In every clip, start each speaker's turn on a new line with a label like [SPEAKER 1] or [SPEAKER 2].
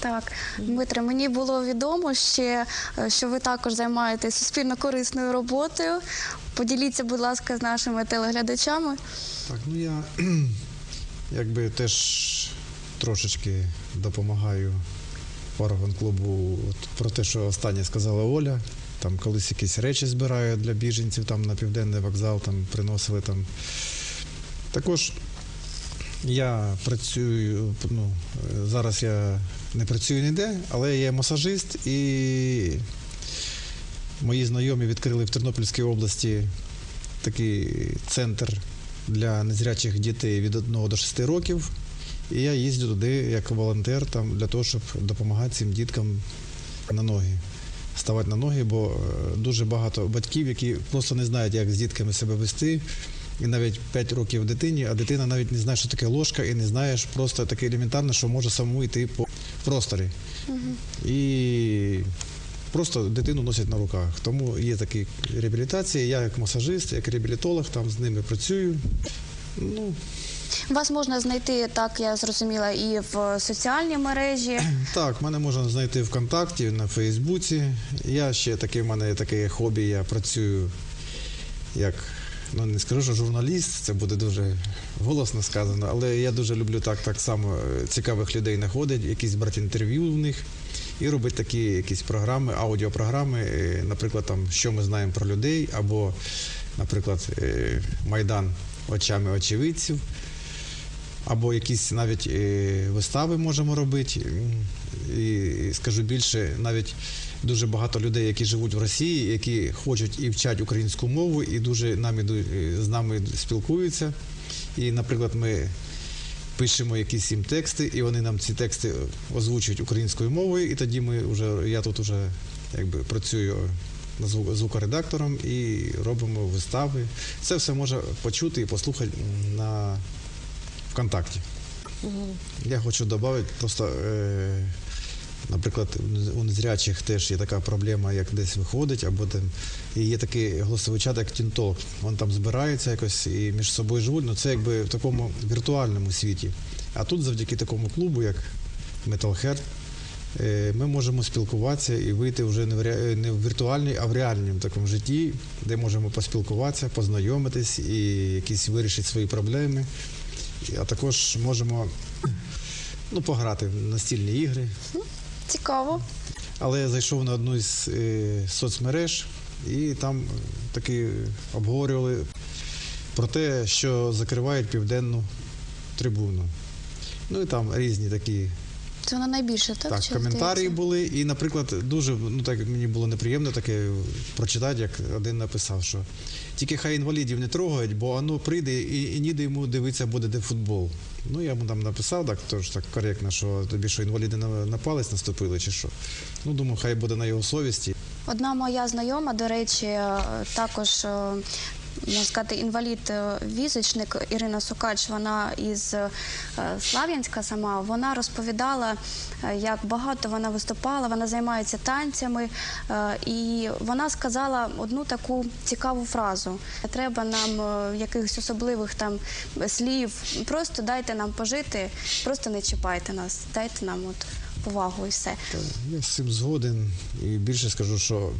[SPEAKER 1] Так, Дмитре, мені було відомо ще, е, що ви також займаєтесь суспільно корисною роботою. Поділіться, будь ласка, з нашими телеглядачами.
[SPEAKER 2] Так, ну я якби теж трошечки допомагаю парагон клубу от, про те, що останнє сказала Оля. Там колись якісь речі збираю для біженців там на південний вокзал, там приносили там. Також я працюю, ну, зараз я не працюю ніде, але я масажист і мої знайомі відкрили в Тернопільській області такий центр для незрячих дітей від 1 до 6 років. І я їздю туди як волонтер там, для того, щоб допомагати цим діткам на ноги. Ставати на ноги, бо е, дуже багато батьків, які просто не знають, як з дітками себе вести. І навіть 5 років дитині, а дитина навіть не знає, що таке ложка, і не знаєш просто таке елементарне, що може самому йти по просторі. І просто дитину носять на руках. Тому є такі реабілітації. Я як масажист, як реабілітолог, там з ними працюю. Ну,
[SPEAKER 1] Вас можна знайти, так я зрозуміла, і в соціальній мережі.
[SPEAKER 2] так, мене можна знайти ВКонтакті, на Фейсбуці. Я ще таке, в мене таке хобі, я працюю як. Ну, не скажу, що журналіст, це буде дуже голосно сказано, але я дуже люблю так, так само е, цікавих людей знаходити, якісь брати інтерв'ю в них і робити такі якісь програми, аудіопрограми, е, наприклад, там, що ми знаємо про людей, або, наприклад, е, Майдан очами очевидців, або якісь навіть е, вистави можемо робити. І скажу більше, навіть дуже багато людей, які живуть в Росії, які хочуть і вчать українську мову, і дуже нам іду- е, з нами спілкуються. І, наприклад, ми пишемо якісь їм тексти, і вони нам ці тексти озвучують українською мовою, і тоді ми вже я тут вже якби працюю звукоредактором і робимо вистави. Це все може почути і послухати на ВКонтакті. Я хочу додати просто. Е, Наприклад, у незрячих теж є така проблема, як десь виходить, або там і є такий голосовий чат, як Тінток. Він там збирається якось і між собою живуть. Ну це якби в такому віртуальному світі. А тут, завдяки такому клубу, як Metal Heart, е, ми можемо спілкуватися і вийти вже не в, ре- не в віртуальній, а в реальному такому житті, де можемо поспілкуватися, познайомитись і якісь вирішити свої проблеми. А також можемо ну, пограти в настільні ігри.
[SPEAKER 1] Цікаво.
[SPEAKER 2] Але я зайшов на одну із е, соцмереж і там таки обговорювали про те, що закривають південну трибуну. Ну і там різні такі
[SPEAKER 1] Це вона найбільше, так?
[SPEAKER 2] так,
[SPEAKER 1] чи
[SPEAKER 2] коментарі
[SPEAKER 1] здається?
[SPEAKER 2] були. І, наприклад, дуже ну так мені було неприємно таке прочитати, як один написав, що тільки хай інвалідів не трогають, бо воно прийде і, і ніде йому дивитися буде де футбол. Ну я йому там написав, так теж так коректно, що тобі що інваліди на, на палець наступили, чи що. Ну думаю, хай буде на його совісті.
[SPEAKER 1] Одна моя знайома, до речі, е, також. Е, Можна сказати, інвалід-візочник Ірина Сукач, вона із е, Слав'янська сама, вона розповідала, е, як багато вона виступала, вона займається танцями, е, і вона сказала одну таку цікаву фразу: треба нам е, якихось особливих там слів, просто дайте нам пожити, просто не чіпайте нас, дайте нам от повагу і все.
[SPEAKER 2] Я з цим згоден і більше скажу, що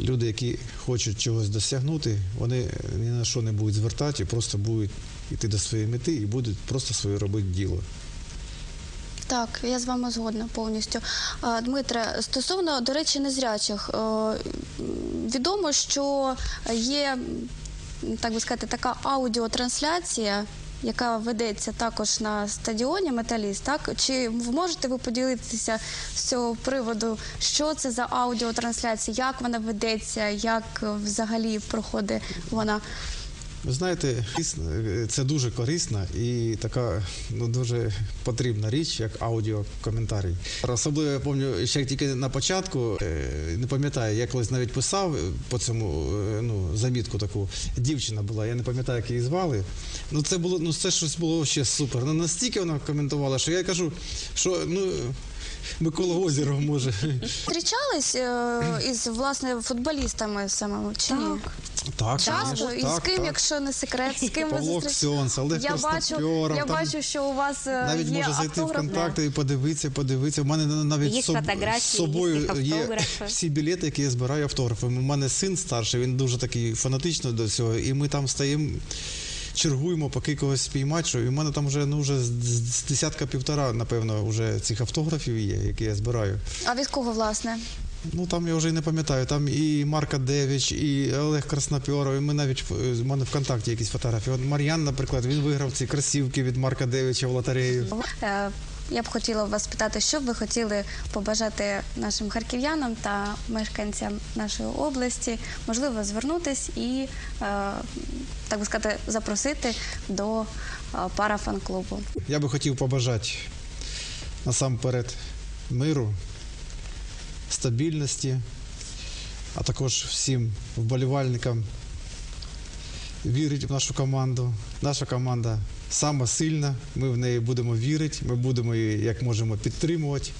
[SPEAKER 2] люди, які хочуть чогось досягнути, вони ні на що не будуть звертати, просто будуть йти до своєї мети і будуть просто своє робити діло.
[SPEAKER 1] Так, я з вами згодна повністю. Дмитре, стосовно, до речі, незрячих, е, відомо, що є, так би сказати, така аудіотрансляція, яка ведеться також на стадіоні Металіст. Так? Чи можете ви поділитися з цього приводу, що це за аудіотрансляція, як вона ведеться, як е, взагалі проходить вона?
[SPEAKER 2] Ви знаєте, це дуже корисна і така ну, дуже потрібна річ, як аудіокоментарій. Особливо я пам'ятаю, ще тільки на початку, е, не пам'ятаю, я колись навіть писав е, по цьому е, ну, замітку таку. Дівчина була, я не пам'ятаю, як її звали. Ну це було, ну це щось було ще супер. Ну настільки вона коментувала, що я кажу, що ну. Микола Озеров може.
[SPEAKER 1] Зустрічались е, із власне футболістами самими чи ні?
[SPEAKER 2] Так,
[SPEAKER 1] Часто
[SPEAKER 2] звісно,
[SPEAKER 1] і
[SPEAKER 2] так,
[SPEAKER 1] з ким,
[SPEAKER 2] так.
[SPEAKER 1] якщо не секрет, з ким ви
[SPEAKER 2] Павло
[SPEAKER 1] зустрічались?
[SPEAKER 2] Ксьонс, Олег
[SPEAKER 1] Я бачу,
[SPEAKER 2] Краснопьоров,
[SPEAKER 1] я
[SPEAKER 2] там
[SPEAKER 1] бачу, що у вас е,
[SPEAKER 2] Навіть
[SPEAKER 1] є
[SPEAKER 2] може зайти в
[SPEAKER 1] автограф.
[SPEAKER 2] контакти і подивитися, подивитися. У мене навіть
[SPEAKER 3] Є
[SPEAKER 2] з соб-
[SPEAKER 3] фотографії,
[SPEAKER 2] з собою
[SPEAKER 3] є
[SPEAKER 2] є
[SPEAKER 3] автографи.
[SPEAKER 2] всі білети, які я збираю автографами. У мене син старший, він дуже такий фанатичний до цього, і ми там стаємо. Чергуємо, поки когось спіймати, і в мене там вже ну вже з, десятка півтора, напевно, вже цих автографів є, які я збираю.
[SPEAKER 1] А від кого, власне?
[SPEAKER 2] Ну там я вже і не пам'ятаю. Там і Марка Девіч, і Олег Краснопьоров, і ми навіть в в мене ВКонтакті якісь фотографії. От Мар'ян, наприклад, він виграв ці кросівки від Марка Девіча в лотерею.
[SPEAKER 1] Е, Я б хотіла вас спитати, що б ви хотіли побажати нашим харків'янам та мешканцям нашої області, можливо, звернутись і, е, так би сказати, запросити до е, парафан-клубу.
[SPEAKER 2] Я би хотів побажати насамперед миру, стабільності, а також всім вболівальникам вірити в нашу команду. Наша команда сама сильна, ми в неї будемо вірити, ми будемо її як можемо підтримувати.